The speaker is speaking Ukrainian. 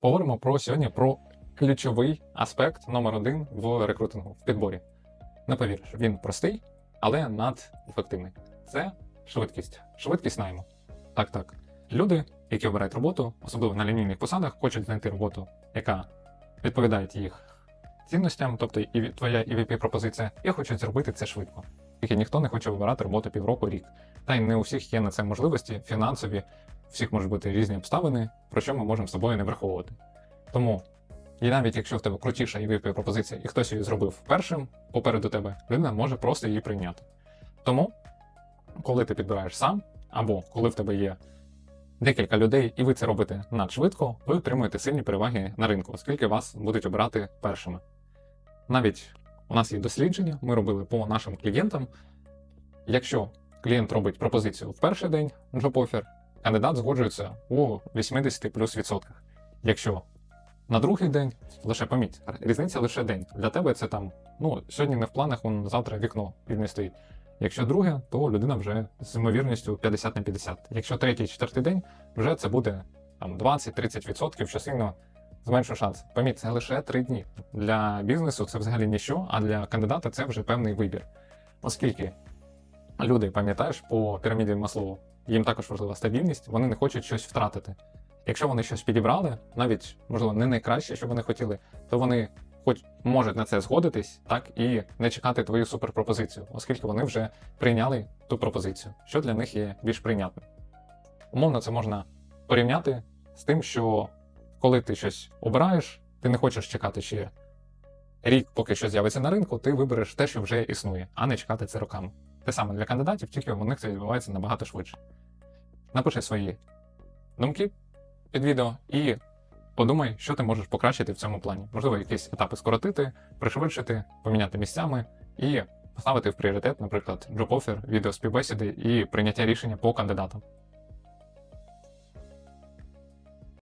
Поговоримо про сьогодні про ключовий аспект номер один в рекрутингу в підборі. Не повіриш, він простий, але надефективний. Це швидкість. Швидкість найму. Так, так. Люди, які обирають роботу, особливо на лінійних посадах, хочуть знайти роботу, яка відповідає їх цінностям, тобто і твоя EVP пропозиція, і хочуть зробити це швидко. Тільки ніхто не хоче обирати роботу півроку рік. Та й не у всіх є на це можливості фінансові, всіх можуть бути різні обставини, про що ми можемо з собою не враховувати. Тому, і навіть якщо в тебе крутіша EVP пропозиція, і хтось її зробив першим попереду тебе, людина може просто її прийняти. Тому, коли ти підбираєш сам, або коли в тебе є декілька людей, і ви це робите надшвидко, ви отримуєте сильні переваги на ринку, оскільки вас будуть обирати першими. Навіть у нас є дослідження, ми робили по нашим клієнтам. Якщо клієнт робить пропозицію в перший день offer, кандидат згоджується у 80 плюс відсотках. Якщо на другий день, лише поміть, різниця лише день. Для тебе це там, ну, сьогодні не в планах, он завтра вікно вільне стоїть. Якщо друге, то людина вже з ймовірністю 50 на 50. Якщо третій, четвертий день, вже це буде там 20-30%, що сильно зменшує шанс. Поміть, це лише 3 дні. Для бізнесу це взагалі ніщо, а для кандидата це вже певний вибір. Оскільки люди, пам'ятаєш, по піраміді Маслоу, їм також важлива стабільність, вони не хочуть щось втратити. Якщо вони щось підібрали, навіть можливо не найкраще, що вони хотіли, то вони хоч можуть на це згодитись, так і не чекати твою суперпропозицію, оскільки вони вже прийняли ту пропозицію, що для них є більш прийнятним. Умовно, це можна порівняти з тим, що коли ти щось обираєш, ти не хочеш чекати ще рік, поки щось з'явиться на ринку, ти вибереш те, що вже існує, а не чекати це роками. Те саме для кандидатів, тільки у них це відбувається набагато швидше. Напиши свої думки під відео і подумай, що ти можеш покращити в цьому плані. Можливо, якісь етапи скоротити, пришвидшити, поміняти місцями і поставити в пріоритет, наприклад, offer, відео співбесіди і прийняття рішення по кандидатам.